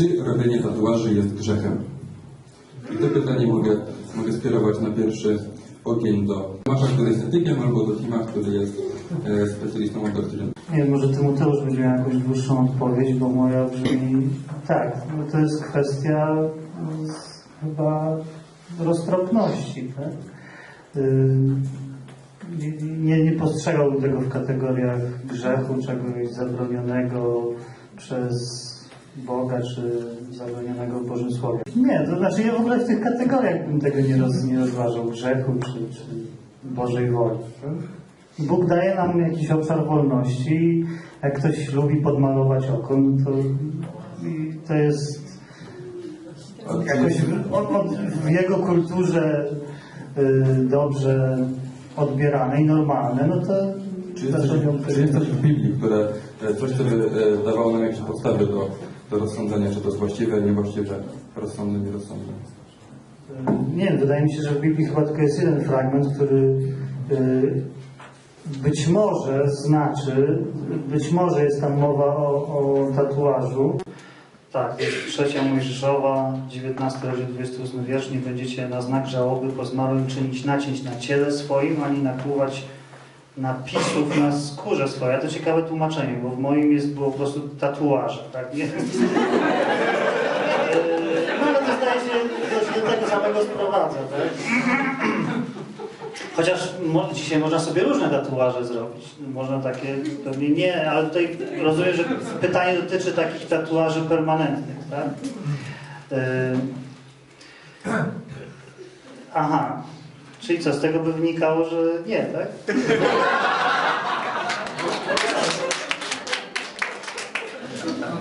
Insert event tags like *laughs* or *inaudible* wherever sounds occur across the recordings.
Czy robienie tatuaży jest grzechem? I to pytanie mogę, mogę skierować na pierwszy ogień do Tomasza, który jest etykiem, albo do Tima, który jest e, specjalistą od. Nie wiem, może Tymoteusz będzie miał jakąś dłuższą odpowiedź, bo moja brzmi tak, no to jest kwestia mm, chyba roztropności, tak? Nie, nie, nie postrzegałbym tego w kategoriach grzechu, czegoś zabronionego przez Boga, czy zabronionego w Bożym Słowie. Nie, to znaczy ja w ogóle w tych kategoriach bym tego nie, roz, nie rozważał, grzechu, czy, czy Bożej woli. Bóg daje nam jakiś obszar wolności. Jak ktoś lubi podmalować oko, no to, to jest jakoś w, w jego kulturze y, dobrze odbierane i normalne, no to Czy jest, coś, czy jest coś w Biblii, które, e, coś, co by e, dawało nam jakieś podstawy do, do rozsądzenia, czy to jest właściwe, niewłaściwe, rozsądne, nierozsądne? nie wydaje mi się, że w Biblii chyba tylko jest jeden fragment, który y, być może znaczy, być może jest tam mowa o, o tatuażu. Tak, jest trzecia Mojżeszowa, 19 rozdział 28 wiersz. Nie będziecie na znak żałoby po zmarłym czynić nacięć na ciele swoim, ani nakłuwać napisów na skórze swojej. To ciekawe tłumaczenie, bo w moim jest było po prostu tatuaże, tak? Nie? *laughs* No ale to zdaje się do, tego samego sprowadza, tak? *clears throat* Chociaż dzisiaj można sobie różne tatuaże zrobić. Można takie, pewnie nie, ale tutaj rozumiem, że pytanie dotyczy takich tatuaży permanentnych, tak? Yy, *clears throat* aha. Czyli co, z tego by wynikało, że nie, tak?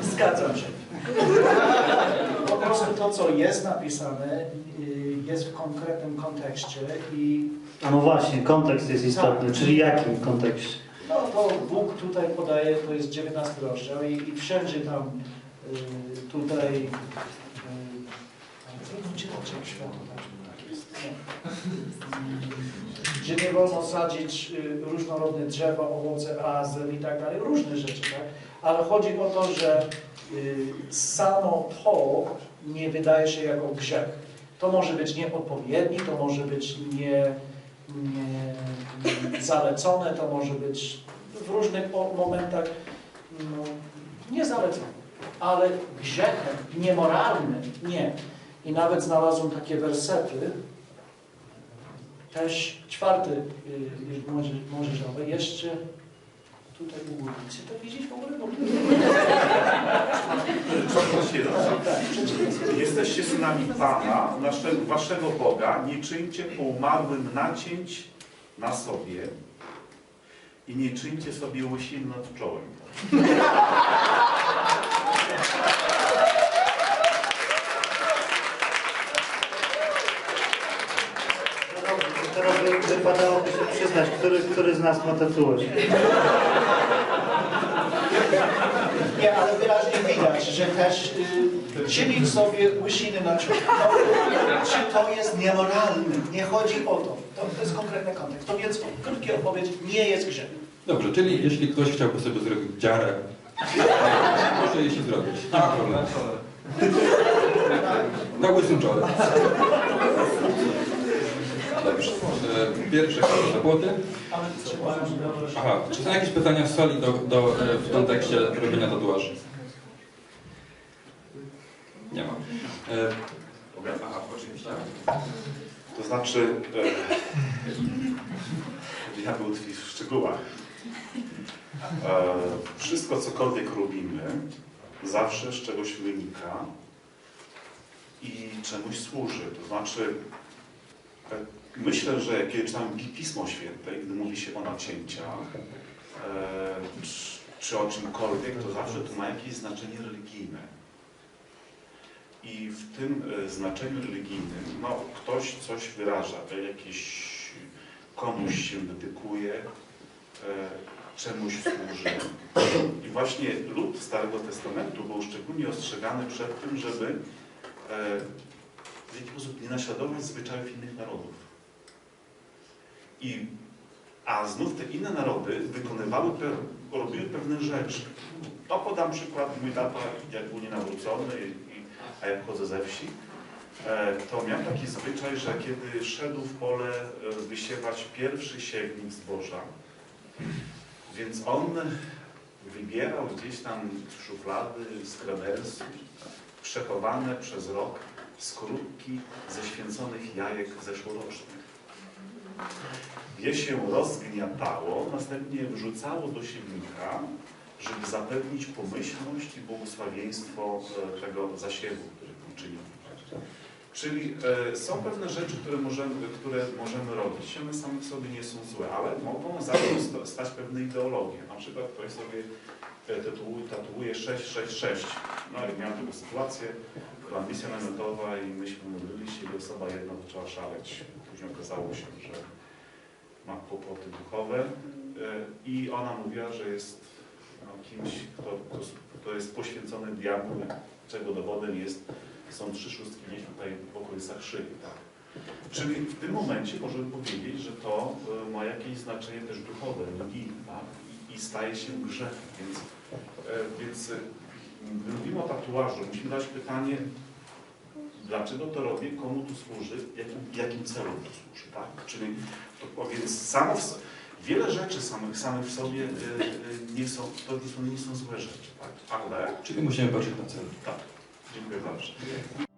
Zgadzam się. Po prostu to, co jest napisane, y, jest w konkretnym kontekście i A no właśnie, kontekst jest istotny, czyli jakim kontekście? no, to Bóg tutaj podaje, to jest 19 rozdział i, i wszędzie tam y, tutaj y, trudno czytać jak światło tak. Gdzie nie wolno sadzić y, różnorodne drzewa, owoce, azel i tak dalej, różne rzeczy, tak? Ale chodzi o to, że y, samo to nie wydaje się jako grzech. To może być nieodpowiedni, to może być nie, nie zalecone, to może być w różnych momentach no, niezalecone. Ale grzechem, niemoralnym, nie. I nawet znalazłem takie wersety, też czwarty y, może, Mojżeszowy, jeszcze tutaj u góry. Chcę to widzieć w ogóle? Tak, przeczytaj. Jesteście synami Pana, naszego, waszego Boga. Nie czyńcie po umarłym nacięć na sobie i nie czyńcie sobie łysin nad czołem. No dobrze, to teraz by- się przyznać, który, który z nas ma tatuaż. Nie, ale wyraźnie widać, że też y, czynić sobie łysiny na. No, czy to jest niemoralne? Nie chodzi o to. To, to jest konkretny kontekst. To więc krótkie odpowiedź, nie jest grzech. Dobrze, czyli jeśli ktoś chciałby sobie zrobić dziarę, może jeśli zrobić. Nie ma problemu. Na łysym czole. Dobrze. E, Pierwsze zapłoty. Aha, czy są jakieś pytania z sali do, do, e, w kontekście robienia tatuaży? Nie ma. Aha, oczywiście. To znaczy, e, diabeł tkwi w szczegółach. E, wszystko, cokolwiek robimy, zawsze z czegoś wynika i czemuś służy. To znaczy, myślę, że kiedy czytam Pismo Święte, gdy mówi się o nacięciach, e, czy, czy o czymkolwiek, to zawsze to ma jakieś znaczenie religijne. I w tym e, znaczeniu religijnym no, ktoś coś wyraża, e, jakiś komuś się dedykuje, e, czemuś służy. I właśnie lud Starego Testamentu był szczególnie ostrzegany przed tym, żeby w jakiś sposób nie naśladować zwyczajów innych narodów. I, a znów te inne narody wykonywały, pe- robiły pewne rzeczy. No podam przykład, mój tata jak był nienawrócony i a ja pochodzę ze wsi, e, to miał taki zwyczaj, że kiedy szedł w pole e, wysiewać pierwszy siewnik zboża, więc on wybierał gdzieś tam szuflady z kremersu, przechowane przez rok skorupki ze święconych jajek zeszłorocznych. Je się rozgniatało, następnie wrzucało do siewnika, żeby zapewnić pomyślność i błogosławieństwo e, tego zasiewu, który tam czyniono. Czyli e, są pewne rzeczy, które możemy, które możemy robić. One same w sobie nie są złe, ale mogą za sta- stać pewne ideologie. Na przykład ktoś sobie e, tatuuje 666. No i miałem taką sytuację, była misja namiotowa i myśmy modlili się i osoba jedna zaczęła szaleć. Później okazało się, że ma kłopoty duchowe e, i ona mówiła, że jest no, kimś, kto, kto, kto jest poświęcony diabłu, czego dowodem jest, są trzy szóstki gdzieś tutaj w okolicach szyi. Tak? Czyli w tym momencie możemy powiedzieć, że to e, ma jakieś znaczenie też duchowe, religijne tak? I, i staje się grzechem. Więc, e, więc gdy mówimy o tatuażu, musimy dać pytanie, dlaczego to robię, komu to służy, jakim, jakim celom to służy. Tak? Czyli to, więc samo w, wiele rzeczy samych, samych w sobie e, e, nie są, to nie są, nie są złe rzeczy, tak? ale Czyli musimy patrzeć na cel. tak, dziękuję bardzo.